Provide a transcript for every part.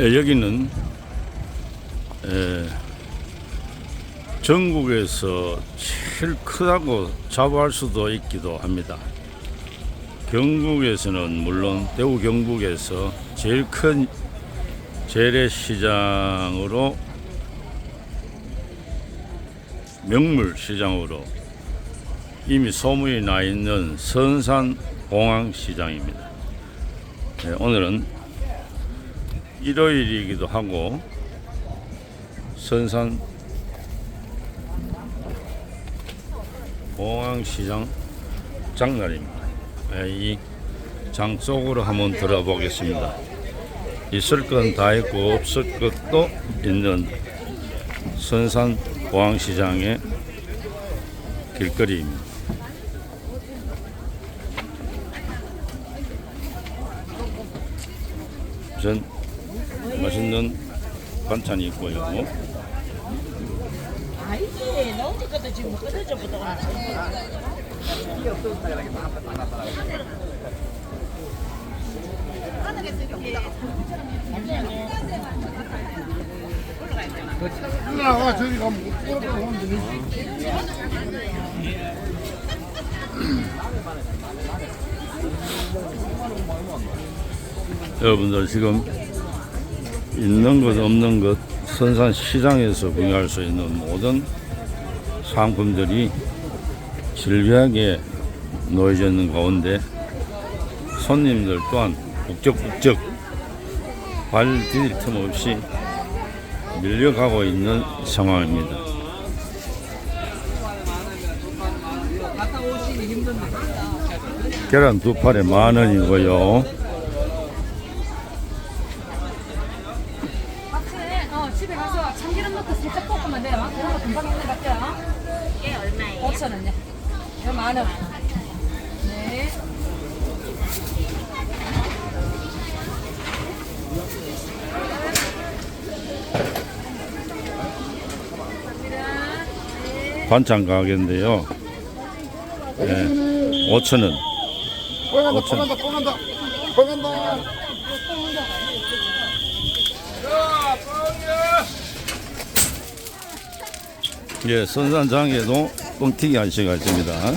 예, 여기는 에, 전국에서 제일 크다고 자부할 수도 있기도 합니다. 경북에서는 물론 대구 경북에서 제일 큰 재래시장으로 명물 시장으로 이미 소문이 나 있는 선산 공항시장입니다. 네, 오늘은 일요일이기도 하고 선산 공항시장 장날입니다. 네, 이장 속으로 한번 들어보겠습니다. 있을 건 다 있고 없을 것도 있는 선산 공항시장의 길거리입니다. 우선 맛있는 반찬이 있고요. 아니지 나 지금 누나가 저리 가면 되지. 여러분들 지금 있는 것 없는 것 선산 시장에서 구매할 수 있는 모든 상품들이 질비하게 놓여져 있는 가운데 손님들 또한 북적북적 발 디딜 틈 없이 밀려가고 있는 상황입니다. 계란 두 팔에 만 원이고요. 집에 가서 참기름 넣고 살짝 볶으면 돼요. 그런 거 금방 있는 것 같아요. 이게 얼마예요? 5천 원요. 이거 만 원. 네. 반찬 가게인데요. 네, 5천 원. 뻥한다, 오천. 뻥한다, 뻥한다, 뻥한다. 예, 선산장에도 뻥튀기 한 시가 있습니다.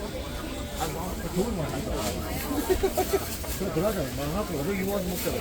그러자. 망하고 500 이거 먹자.